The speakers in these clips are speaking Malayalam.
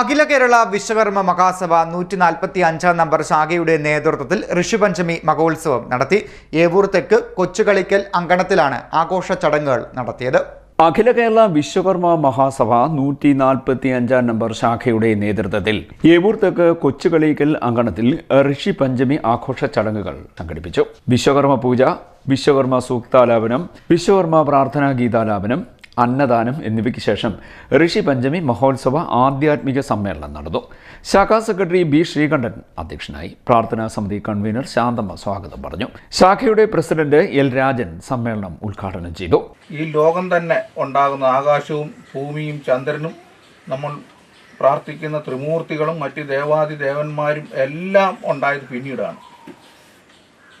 അഖില കേരള വിശ്വകർമ്മ മഹാസഭ നൂറ്റി നാൽപ്പത്തി അഞ്ചാം നമ്പർ ശാഖയുടെ നേതൃത്വത്തിൽ ഋഷിപഞ്ചമി മഹോത്സവം നടത്തി. ഏവൂർ തെക്ക് കൊച്ചുകളിക്കൽ അങ്കണത്തിലാണ് ആഘോഷ ചടങ്ങുകൾ നടത്തിയത്. അഖില കേരള വിശ്വകർമ്മ മഹാസഭ നൂറ്റി നാൽപ്പത്തി അഞ്ചാം നമ്പർ ശാഖയുടെ നേതൃത്വത്തിൽ ഏവൂർ തെക്ക് കൊച്ചുകളിക്കൽ അങ്കണത്തിൽ ഋഷി പഞ്ചമി ആഘോഷ ചടങ്ങുകൾ സംഘടിപ്പിച്ചു. വിശ്വകർമ്മ പൂജ വിശ്വകർമ്മ സൂക്താലാപനം വിശ്വകർമ്മ പ്രാർത്ഥനാ ഗീതാലാപനം അന്നദാനം എന്നിവയ്ക്ക് ശേഷം ഋഷി പഞ്ചമി മഹോത്സവ ആധ്യാത്മിക സമ്മേളനം നടന്നു. ശാഖാ സെക്രട്ടറി ബി ശ്രീകണ്ഠൻ അധ്യക്ഷനായി പ്രാർത്ഥനാ സമിതി കൺവീനർ ശാന്തമ്മ സ്വാഗതം പറഞ്ഞു. ശാഖയുടെ പ്രസിഡന്റ് എൽ രാജൻ സമ്മേളനം ഉദ്ഘാടനം ചെയ്തു. ഈ ലോകം തന്നെ ഉണ്ടാകുന്ന ആകാശവും ഭൂമിയും ചന്ദ്രനും നമ്മൾ പ്രാർത്ഥിക്കുന്ന ത്രിമൂർത്തികളും മറ്റ് ദേവാദി ദേവന്മാരും എല്ലാം ഉണ്ടായത് പിന്നീടാണ്.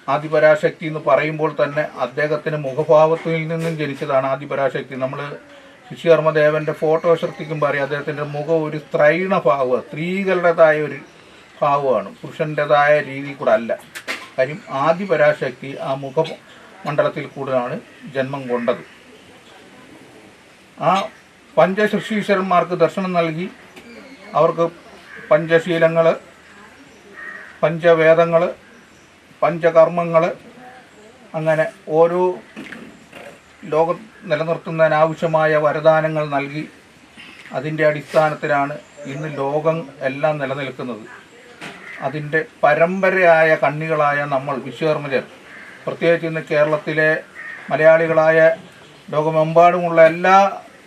ആദിപരാശക്തി എന്ന് പറയുമ്പോൾ തന്നെ അദ്ദേഹത്തിന് മുഖഭാവത്തിൽ നിന്നും ജനിച്ചതാണ് ആദിപരാശക്തി. നമ്മൾ ശിശുകർമ്മദേവന്റെ ഫോട്ടോ ശ്രദ്ധിക്കുമ്പോൾ അറിയാം അദ്ദേഹത്തിന്റെ മുഖം ഒരു സ്ത്രൈണ ഭാവമാണ് സ്ത്രീകളുടേതായ ഒരു ഭാവമാണ് പുരുഷന്റെതായ രീതി കൂടെ അല്ല. കാര്യം ആദിപരാശക്തി ആ മുഖ മണ്ഡലത്തിൽ കൂടെയാണ് ജന്മം കൊണ്ടത്. ആ പഞ്ചശിശീശ്വരന്മാർക്ക് ദർശനം നൽകി. അവർക്ക് പഞ്ചശീലങ്ങൾ പഞ്ചവേദങ്ങൾ പഞ്ചകർമ്മങ്ങൾ അങ്ങനെ ഓരോ ലോകം നിലനിർത്തുന്നതിനാവശ്യമായ വരദാനങ്ങൾ നൽകി അതിന്റെ അടിസ്ഥാനത്തിലാണ് ഇന്ന് ലോകം എല്ലാം നിലനിൽക്കുന്നത്. അതിന്റെ പരമ്പരയായ കണ്ണികളായ നമ്മൾ വിശ്വകർമ്മജർ പ്രത്യേകിച്ച് ഇന്ന് കേരളത്തിലെ മലയാളികളായ ലോകമെമ്പാടുമുള്ള എല്ലാ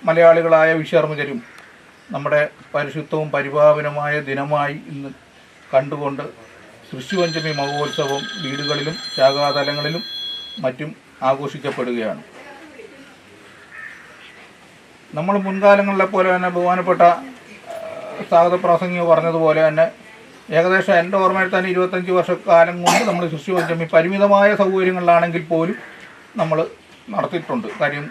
മലയാളികളായ വിശ്വകർമ്മജരും നമ്മുടെ പരിശുദ്ധവും പരിപാവനമായ ദിനമായി ഇന്ന് കണ്ടുകൊണ്ട് സൃഷ്ടിപഞ്ചമി മഹോത്സവം വീടുകളിലും ശാഖാതലങ്ങളിലും മറ്റും ആഘോഷിക്കപ്പെടുകയാണ്. നമ്മൾ മുൻകാലങ്ങളിലെ പോലെ തന്നെ ബഹുമാനപ്പെട്ട സ്വാഗത പ്രാസംഗിക പറഞ്ഞതുപോലെ തന്നെ ഏകദേശം എന്റെ ഓർമ്മയിൽ തന്നെ ഇരുപത്തഞ്ച് വർഷക്കാലം കൊണ്ട് നമ്മൾ സൃഷ്ടിപഞ്ചമി പരിമിതമായ സൗകര്യങ്ങളിലാണെങ്കിൽ പോലും നമ്മൾ നടത്തിയിട്ടുണ്ട്. കാര്യം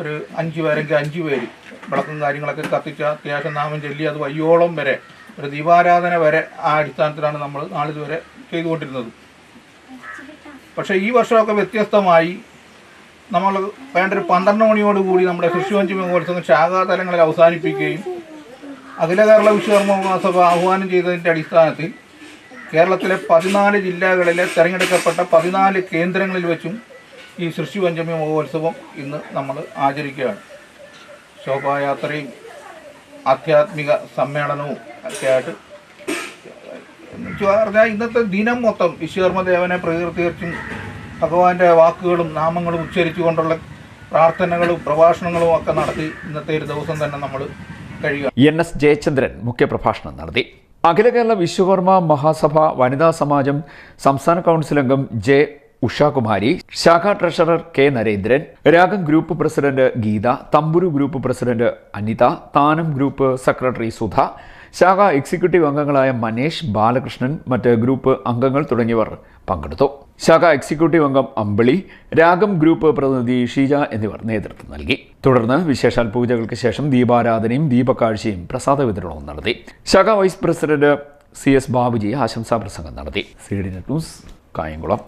ഒരു അഞ്ച് പേരെങ്കിൽ അഞ്ച് പേര് വിളക്കും കാര്യങ്ങളൊക്കെ കത്തിച്ച അത്യാവശ്യം നാമം ചൊല്ലി അത് വയ്യോളം വരെ ഒരു ദീപാരാധന വരെ ആ അടിസ്ഥാനത്തിലാണ് നമ്മൾ നാളിതുവരെ ചെയ്തുകൊണ്ടിരുന്നത്. പക്ഷേ ഈ വർഷമൊക്കെ വ്യത്യസ്തമായി നമ്മൾ വേണ്ട ഒരു പന്ത്രണ്ട് മണിയോടുകൂടി നമ്മുടെ ശിശുവഞ്ചി മഹോത്സവം ശാഖാതലങ്ങളിൽ അവസാനിപ്പിക്കുകയും അഖില കേരള വിശ്വകർമ്മ മഹാസഭ ആഹ്വാനം ചെയ്തതിന്റെ അടിസ്ഥാനത്തിൽ കേരളത്തിലെ പതിനാല് ജില്ലകളിലെ തിരഞ്ഞെടുക്കപ്പെട്ട പതിനാല് കേന്ദ്രങ്ങളിൽ വെച്ചും ഈ സൃഷ്ടിപഞ്ചമി മഹോത്സവം ഇന്ന് നമ്മൾ ആചരിക്കുകയാണ്. ശോഭായാത്രയും ആധ്യാത്മിക സമ്മേളനവും ഒക്കെ ആയിട്ട് പറഞ്ഞാൽ ഇന്നത്തെ ദിനം മൊത്തം വിശ്വകർമ്മദേവനെ പ്രകീർത്തിച്ചും ഭഗവാന്റെ വാക്കുകളും നാമങ്ങളും ഉച്ചരിച്ചുകൊണ്ടുള്ള പ്രാർത്ഥനകളും പ്രഭാഷണങ്ങളും ഒക്കെ നടത്തി ഇന്നത്തെ ഒരു ദിവസം തന്നെ നമ്മൾ കഴിയുക. എൻ എസ് ജയചന്ദ്രൻ മുഖ്യപ്രഭാഷണം നടത്തി. അഖില കേരള വിശ്വകർമ്മ മഹാസഭ വനിതാ സമാജം സംസ്ഥാന കൗൺസിൽ അംഗം ജെ ഉഷാകുമാരി ശാഖാ ട്രഷറർ കെ നരേന്ദ്രൻ രാഗം group president Geetha Thamburu group president Anitha Thanam group secretary Sudha ശാഖ എക്സിക്യൂട്ടീവ് അംഗങ്ങളായ മനേഷ് ബാലകൃഷ്ണൻ മറ്റ് ഗ്രൂപ്പ് അംഗങ്ങൾ തുടങ്ങിയവർ പങ്കെടുത്തു. ശാഖ എക്സിക്യൂട്ടീവ് അംഗം അമ്പിളി രാഗം ഗ്രൂപ്പ് പ്രതിനിധി ഷീജ എന്നിവർ നേതൃത്വം നൽകി. തുടർന്ന് വിശേഷാൽ പൂജകൾക്ക് ശേഷം ദീപാരാധനയും ദീപക്കാഴ്ചയും പ്രസാദ വിതരണവും നടത്തി. ശാഖ vice president C S Babuji ആശംസാ പ്രസംഗം നടത്തി. C D news Kayamkulam.